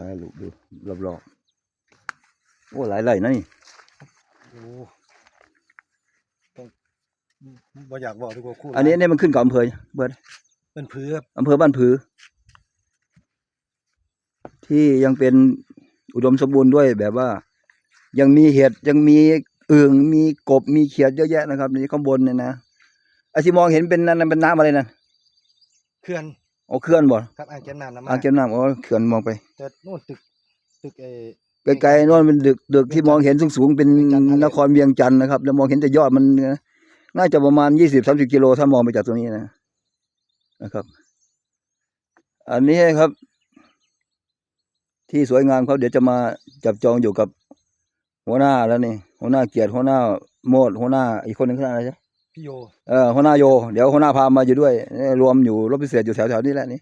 ถ่ายรูปดูรอบๆโอ้หลายไร่นะนี่โอ้ต้องบ่อยากบอกดีกว่าคู่อันนี้เนี่ยมันขึ้นกับอำเภอเบิร์ดเป็นพื้นอำเภอบ้านผือ ที่ยังเป็นอุดมสมบูรณ์ด้วยแบบว่า ยังมีเห็ดยังมีอึ่งมีกบมีเขียดเยอะแยะนะครับนี่ข้างบนเนี่ยนะไอ้ที่มองเห็นเป็นนั่นเป็นน้ำอะไรนะเขื่อน อ๋อเขื่อนบ่ครับอ่างเก็บน้ำน้ำอ่างเก็บน้ำอ๋อเขื่อนมองไป แต่นู่นตึกตึกเอไกลๆโน่นเป็นดึกดึกที่มองเห็นสูงๆเป็นเวียงจันทร์ทะเลนครเวียงจันทร์นะครับ แล้วมองเห็นแต่ยอดมันนะน่าจะประมาณยี่สิบสามสิบกิโลถ้ามองไปจากตรงนี้นะนะครับ อันนี้ครับ ที่สวยงามเขาเดี๋ยวจะมาจับจองอยู่กับหัวหน้าแล้วนี่หัวหน้าเกียรติหัวหน้าโมดหัวหน้าอีกคนหนึงคืออะไรใช่ พี่โยเออหัวหน้าโย เดี๋ยวหัวหน้าพามาอยู่ด้วยเอ้ยรวมอยู่รถพิเศษอยู่แถวๆนี้แหละนี่